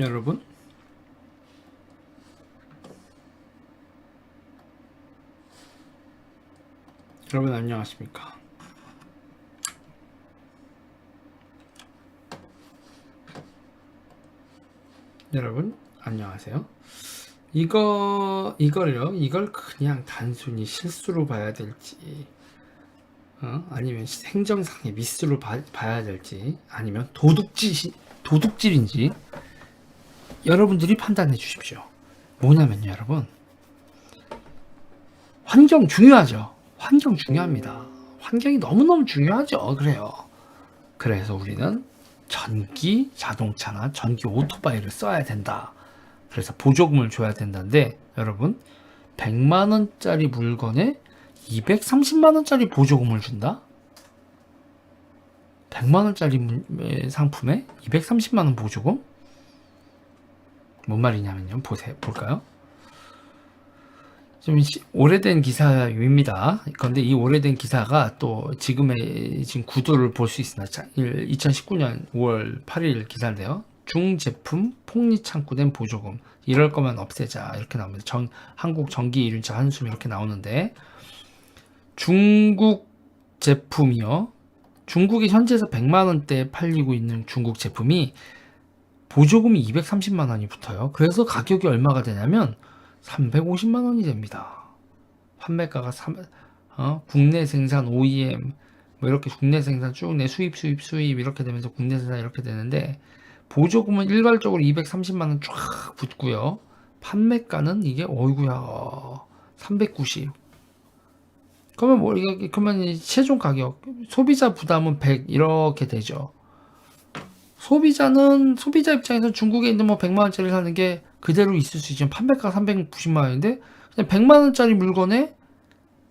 여러분? 여러분 안녕하십니까? 여러분 안녕하세요. 이거 이걸요. 이걸 그냥 단순히 실수로 봐야 될지 어? 아니면 행정상의 미스로 봐, 봐야 될지 아니면 도둑질 도둑질인지 여러분들이 판단해 주십시오. 뭐냐면요, 여러분. 환경 중요하죠. 환경 중요합니다. 환경이 너무너무 중요하죠. 그래요. 그래서 우리는 전기 자동차나 전기 오토바이를 써야 된다. 그래서 보조금을 줘야 된다는데 여러분 100만 원짜리 물건에 230만 원짜리 보조금을 준다? 100만 원짜리 상품에 230만 원 보조금? 뭔 말이냐면요. 보세요. 볼까요? 좀 오래된 기사입니다. 그런데 이 오래된 기사가 또 지금의 지금 구도를 볼 수 있습니다. 2019년 5월 8일 기사인데요. 중제품 폭리 창구된 보조금 이럴 거면 없애자 이렇게 나옵니다. 전, 한국 전기 이륜차 한숨 이렇게 나오는데 중국 제품이요. 중국이 현재에서 100만 원대에 팔리고 있는 중국 제품이 보조금이 230만 원이 붙어요. 그래서 가격이 얼마가 되냐면 350만 원이 됩니다. 판매가가 3, 어? 국내 생산 OEM 뭐 이렇게 국내 생산 쭉 내 수입 수입 수입 이렇게 되면서 국내 생산 이렇게 되는데 보조금은 일괄적으로 230만 원 쫙 붙고요. 판매가는 이게 어이구야 390. 그러면 뭐 이게 그러면 최종 가격 소비자 부담은 100 이렇게 되죠. 소비자는 소비자 입장에서 중국에 있는 뭐 100만 원짜리 사는 게 그대로 있을 수 있지만 판매가 390만 원인데 그냥 100만 원짜리 물건에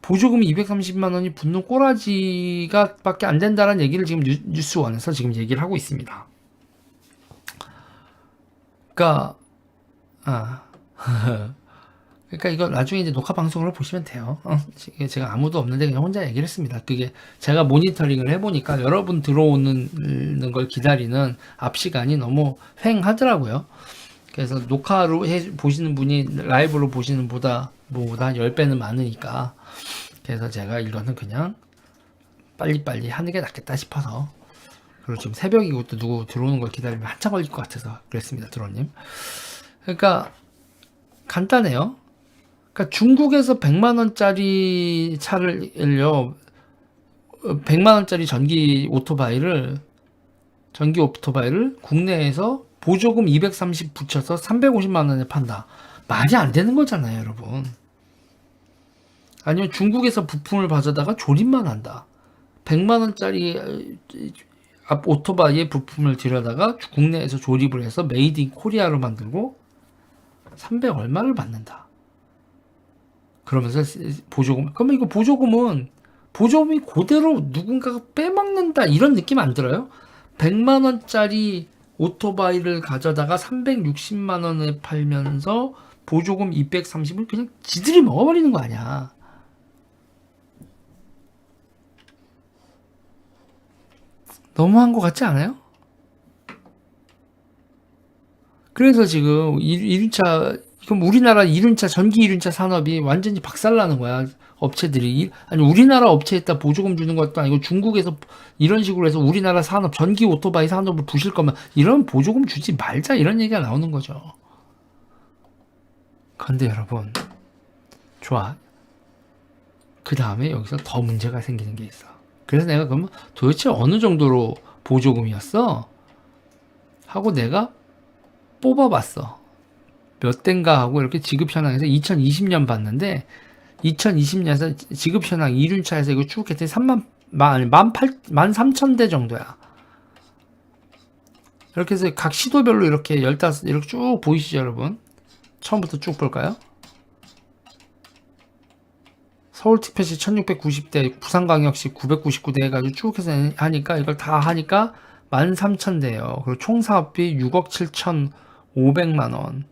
보조금이 230만 원이 붙는 꼬라지가 밖에 안 된다는 얘기를 지금 뉴스원에서 지금 얘기를 하고 있습니다. 그러니까 아 그러니까 이거 나중에 이제 녹화 방송으로 보시면 돼요. 어, 제가 아무도 없는데 그냥 혼자 얘기를 했습니다. 그게 제가 모니터링을 해보니까 여러분 들어오는 걸 기다리는 앞 시간이 너무 횡하더라고요. 그래서 녹화로 해 보시는 분이 라이브로 보시는 보다 뭐보다 한 10배는 많으니까 그래서 제가 이거는 그냥 빨리빨리 하는 게 낫겠다 싶어서 그리고 지금 새벽이고 또 누구 들어오는 걸 기다리면 한참 걸릴 것 같아서 그랬습니다, 드론님. 그러니까 간단해요. 그러니까 중국에서 100만 원짜리 차를요 100만 원짜리 전기 오토바이를 전기 오토바이를 국내에서 보조금 230 붙여서 350만 원에 판다. 말이 안 되는 거잖아요, 여러분. 아니면 중국에서 부품을 가져다가 조립만 한다. 100만 원짜리 앞 오토바이의 부품을 들여다가 국내에서 조립을 해서 메이드 인 코리아로 만들고 300 얼마를 받는다. 그러면서 보조금 그러면 이거 보조금은 보조금이 그대로 누군가가 빼먹는다 이런 느낌 안 들어요? 100만 원짜리 오토바이를 가져다가 360만 원에 팔면서 보조금 230을 그냥 지들이 먹어버리는 거 아니야. 너무한 것 같지 않아요? 그래서 지금 1차 그럼 우리나라 이륜차 전기 이륜차 산업이 완전히 박살나는 거야. 업체들이 아니 우리나라 업체에다 보조금 주는 것도 아니고 중국에서 이런 식으로 해서 우리나라 산업 전기 오토바이 산업을 부실 거면 이런 보조금 주지 말자 이런 얘기가 나오는 거죠. 근데 여러분 좋아. 그 다음에 여기서 더 문제가 생기는 게 있어. 그래서 내가 그러면 도대체 어느 정도로 보조금이었어? 하고 내가 뽑아봤어. 몇 대인가 하고 이렇게 지급 현황에서 2020년 봤는데 2020년에서 지급 현황 1륜차에서 이거 쭉 했더니 3만 만, 만 8, 만 3천 대 정도야. 이렇게 해서 각 시도별로 이렇게 15, 이렇게 쭉 보이시죠, 여러분? 처음부터 쭉 볼까요? 서울 특별시 1690대, 부산광역시 999대 해가지고 쭉 해서 하니까, 이걸 다 하니까 13,000대예요. 그리고 총 사업비 6억 7,500만 원.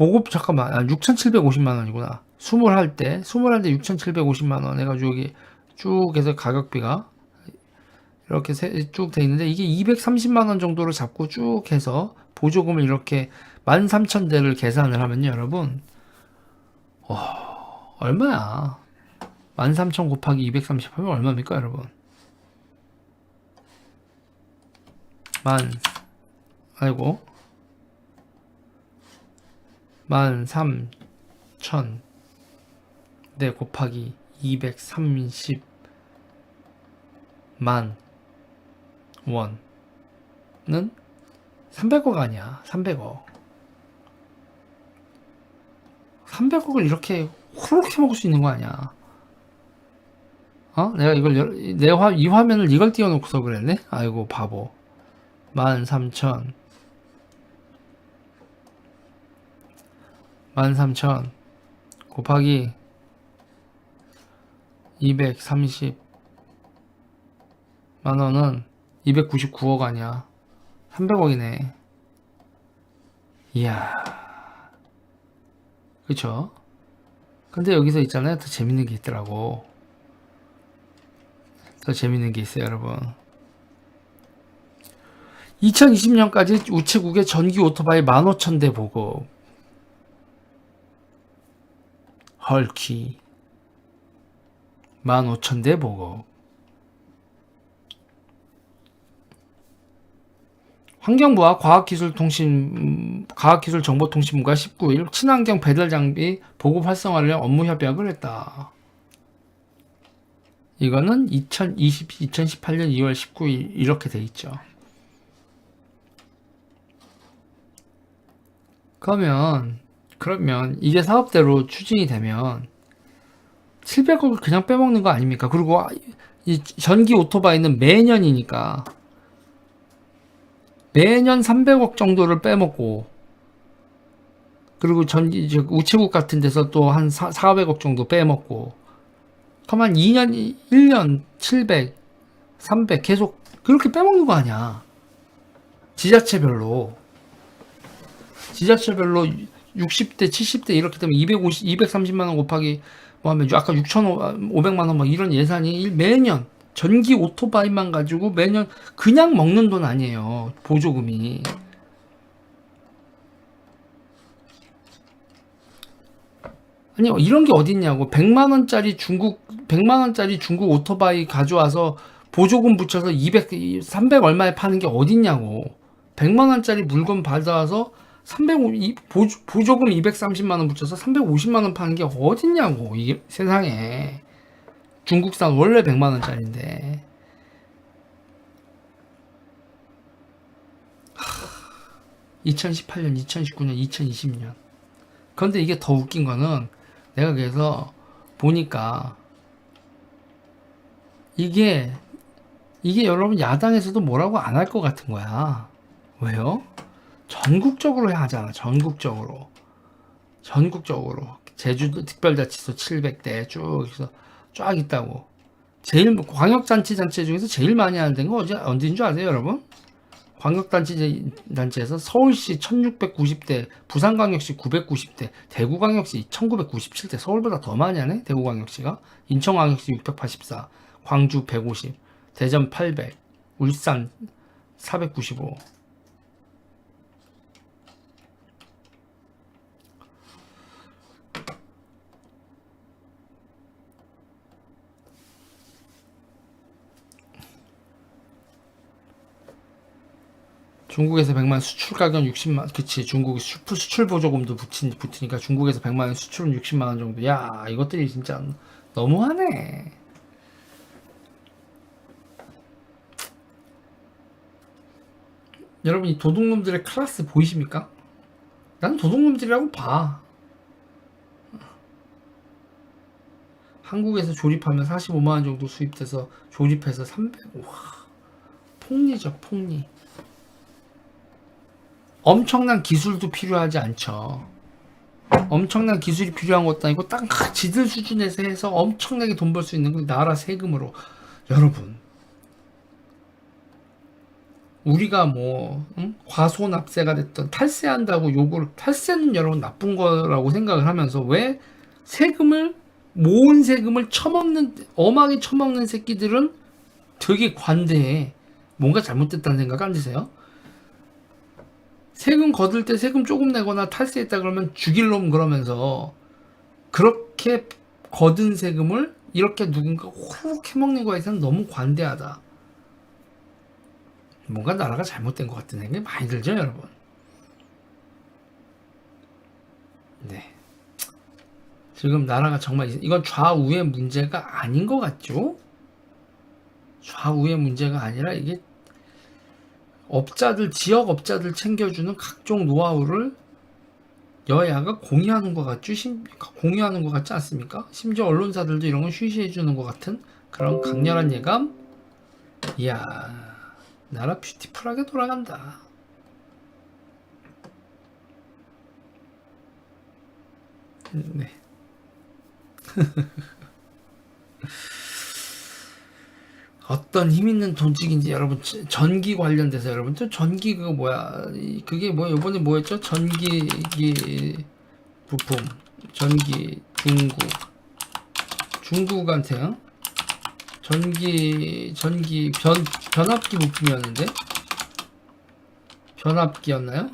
보급 잠깐만 아, 6,750만 원이구나. 스물 할 때, 스물 할때 6,750만 원 해가지고 여기 쭉 해서 가격비가 이렇게 쭉 돼 있는데 이게 230만 원 정도를 잡고 쭉 해서 보조금을 이렇게 13,000대를 계산을 하면요, 여러분. 와, 얼마야? 13,000 곱하기 230 하면 얼마입니까, 여러분? 만 아이고 만 삼천 네 곱하기 230만 원은 300억 아니야 300억. 300억을 이렇게 호로록 먹을 수 있는 거 아니야. 어? 내가 이걸 열- 내 화, 이 화면을 이걸 띄워놓고서 그랬네? 아이고 바보. 13,000 13,000 곱하기 230 만원은 299억 아니야. 300억이네. 이야. 그쵸? 근데 여기서 있잖아요. 더 재밌는 게 있더라고. 더 재밌는 게 있어요 여러분. 2020년까지 우체국의 전기 오토바이 15,000대 보급. 헐키. 15,000대 보급. 환경부와 과학기술통신, 음, 과학기술정보통신부가 19일 친환경 배달 장비 보급 활성화를 위한 업무 협약을 했다. 이거는 2020, 2018년 2월 19일 이렇게 돼 있죠. 그러면 그러면 이게 사업대로 추진이 되면 700억을 그냥 빼먹는 거 아닙니까? 그리고 이 전기 오토바이는 매년이니까 매년 300억 정도를 빼먹고 그리고 전기 저 우체국 같은 데서 또 한 400억 정도 빼먹고 한 2년 1년 700 300 계속 그렇게 빼먹는 거 아니야 지자체별로 지자체별로 60대, 70대 이렇게 되면 250, 230만 원 곱하기 뭐 하면 아까 6,500만 원 막 이런 예산이 매년 전기 오토바이만 가지고 매년 그냥 먹는 돈 아니에요. 보조금이. 아니 이런 게 어딨냐고 100만 원짜리 중국 100만 원짜리 중국 오토바이 가져와서 보조금 붙여서 200 300 얼마에 파는 게 어딨냐고 100만 원짜리 물건 받아와서 350 보조, 보조금 230만 원 붙여서 350만 원 파는 게 어딨냐고 이게 세상에. 중국산 원래 100만 원짜리인데. 하, 2018년, 2019년, 2020년. 그런데 이게 더 웃긴 거는 내가 그래서 보니까 이게 이게 여러분 야당에서도 뭐라고 안 할 것 같은 거야. 왜요? 전국적으로 해야 하잖아. 전국적으로. 전국적으로. 제주도 특별자치소 700대 쭉 해서 쫙 있다고. 제일 광역단체 단체 중에서 제일 많이 하는 데가 어디 어디인 줄 아세요, 여러분? 광역단체 단체에서 서울시 1690대, 부산광역시 990대, 대구광역시 1997대, 서울보다 더 많이 하네, 대구광역시가. 인천광역시 684, 광주 150, 대전 800, 울산 495. 중국에서 100만 수출 가격 60만 그치 중국이 수, 수출 보조금도 붙인, 붙으니까 중국에서 100만 원 수출은 60만 원 정도. 야 이것들이 진짜 너무하네. 여러분 이 도둑놈들의 클래스 보이십니까? 난 도둑놈들이라고 봐. 한국에서 조립하면 45만 원 정도 수입돼서 조립해서 300 와, 폭리죠 폭리 엄청난 기술도 필요하지 않죠. 엄청난 기술이 필요한 것도 아니고 딱 지들 수준에서 해서 엄청나게 돈 벌 수 있는 건 나라 세금으로 여러분 우리가 뭐 응? 과소납세가 됐던 탈세한다고 요구를 탈세는 여러분 나쁜 거라고 생각을 하면서 왜 세금을 모은 세금을 처먹는 엄하게 처먹는 새끼들은 되게 관대해. 뭔가 잘못됐다는 생각 안 드세요? 세금 거둘 때 세금 조금 내거나 탈세했다 그러면 죽일 놈 그러면서 그렇게 거둔 세금을 이렇게 누군가 호로 해먹는 거에 대해서는 너무 관대하다. 뭔가 나라가 잘못된 것 같은 생각이 많이 들죠, 여러분? 네. 지금 나라가 정말 이건 좌우의 문제가 아닌 것 같죠? 좌우의 문제가 아니라 이게 업자들 지역 업자들 챙겨주는 각종 노하우를 여야가 공유하는 것 같죠? 심, 공유하는 것 같지 않습니까? 심지어 언론사들도 이런 걸 쉬쉬해 주는 것 같은 그런 강렬한 예감? 이야, 나라 뷰티풀하게 돌아간다. 네. 어떤 힘 있는 조직인지 여러분 저- 전기 관련돼서 여러분 또 전기 그거 뭐야? 이- 그게 뭐 이번에 뭐였죠? 전기기 부품. 전기 중국 중국한테요? 전기 전기 변 변압기 부품이었는데? 변압기였나요?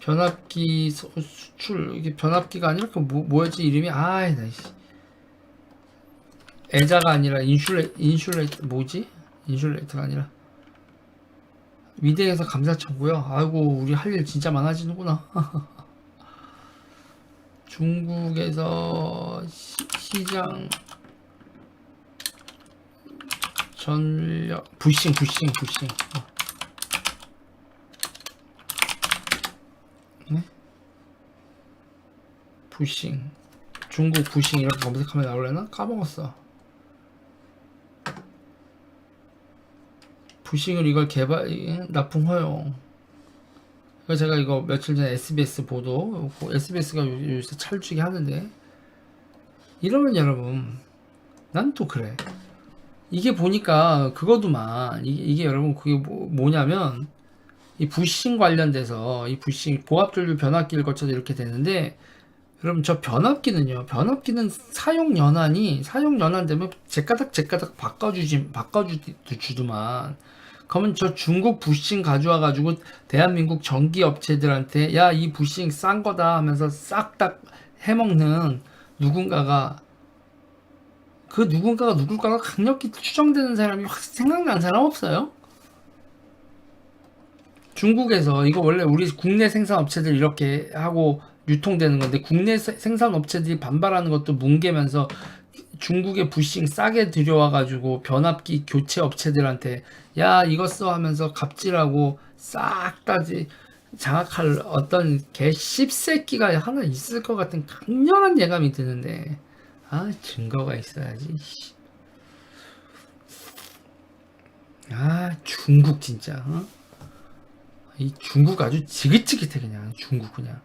변압기 수- 수출. 이게 변압기가 아니라 그 뭐, 뭐였지? 이름이? 아이 나 씨. 애자가 아니라 인슐레 인슐레이터 뭐지? 인슐레이터가 아니라 위대에서 감사청구요. 아이고 우리 할 일 진짜 많아지는구나. 중국에서 시, 시장 전력 부싱 부싱 부싱 어. 네? 부싱 중국 부싱 이렇게 검색하면 나올려나? 까먹었어. 부싱을 이걸 개발 이- 납품 허용. 이거 제가 이거 며칠 전에 SBS 보도 SBS가 요새 찰지게 하는데 이러면 여러분 난 또 그래. 이게 보니까 그거도만 이게, 이게 여러분 그게 뭐, 뭐냐면 이 부싱 관련돼서 이 부싱 보합전류 변압기를 거쳐서 이렇게 되는데 여러분 저 변압기는요 변압기는 사용 연한이 사용 연한 되면 제까닥 제까닥 바꿔주지 바꿔주더만 그러면 저 중국 부싱 가져와 가지고 대한민국 전기 업체들한테 야 이 부싱 싼 거다 하면서 싹 다 해먹는 누군가가 그 누군가가 누굴까가 강력히 추정되는 사람이 확 생각나는 사람 없어요? 중국에서 이거 원래 우리 국내 생산 업체들 이렇게 하고 유통되는 건데 국내 세- 생산 업체들이 반발하는 것도 뭉개면서 중국의 부싱 싸게 들여와 가지고 변압기 교체 업체들한테 야 이거 써 하면서 갑질하고 싹 다지 장악할 어떤 개 씹새끼가 하나 있을 것 같은 강렬한 예감이 드는데 아 증거가 있어야지 씨. 아 중국 진짜 어? 이 중국 아주 지긋지긋해 그냥 중국 그냥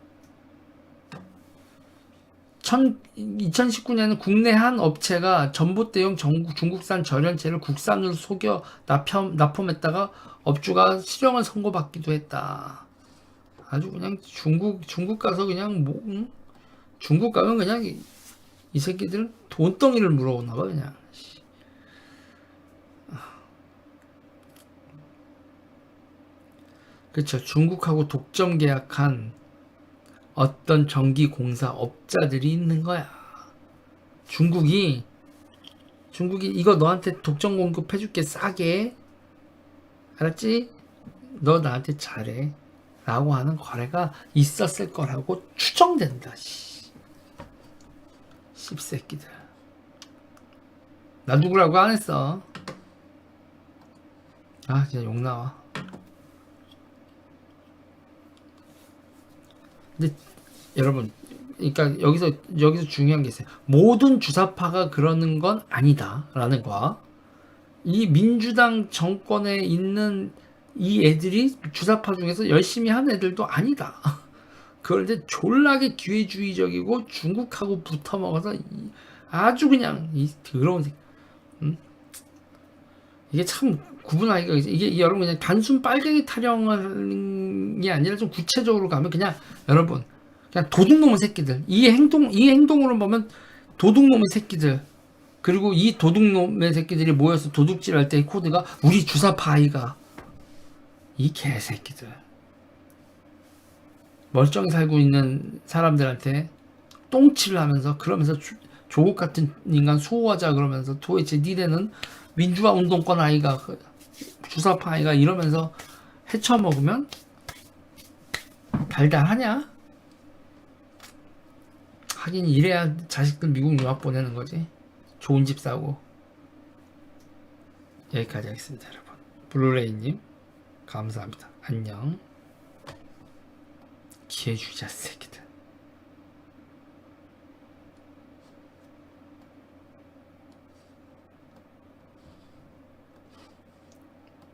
천, 2019년에는 국내 한 업체가 전봇대용 전국, 중국산 절연체를 국산으로 속여 납품, 납품했다가 업주가 실형을 선고받기도 했다. 아주 그냥 중국, 중국 가서 그냥 뭐, 응? 중국 가면 그냥 이, 이 새끼들은 돈덩이를 물어오나 봐, 그냥. 씨. 그쵸. 중국하고 독점 계약한 어떤 전기공사 업자들이 있는 거야. 중국이 중국이 이거 너한테 독점 공급해줄게 싸게 알았지? 너 나한테 잘해 라고 하는 거래가 있었을 거라고 추정된다 씨. 씹새끼들 나 누구라고 안 했어 아 진짜 욕 나와 근데 여러분, 그러니까 여기서 여기서 중요한 게 있어요. 모든 주사파가 그러는 건 아니다라는 거. 이 민주당 정권에 있는 이 애들이 주사파 중에서 열심히 한 애들도 아니다. 그런데 졸라게 기회주의적이고 중국하고 붙어 먹어서 이- 아주 그냥 이 더러운 새- 음? 이게 참 구분하기가 이게, 여러분 그냥 단순 빨갱이 타령 이 아니라 좀 구체적으로 가면 그냥 여러분 그냥 도둑놈의 새끼들. 이 행동 이 행동으로 보면 도둑놈의 새끼들. 그리고 이 도둑놈의 새끼들이 모여서 도둑질 할때 코드가 우리 주사파 아이가. 이 개새끼들. 멀쩡히 살고 있는 사람들한테 똥치를 하면서 그러면서 주- 조국 같은 인간 수호하자 그러면서 도대체 니네는 민주화 운동권 아이가 그 주사파 아이가 이러면서 헤쳐먹으면 달달하냐? 하긴 이래야 자식들 미국 유학 보내는 거지. 좋은 집 사고. 여기까지 하겠습니다, 여러분. 블루레이님, 감사합니다. 안녕. 기회 주자, 새끼들.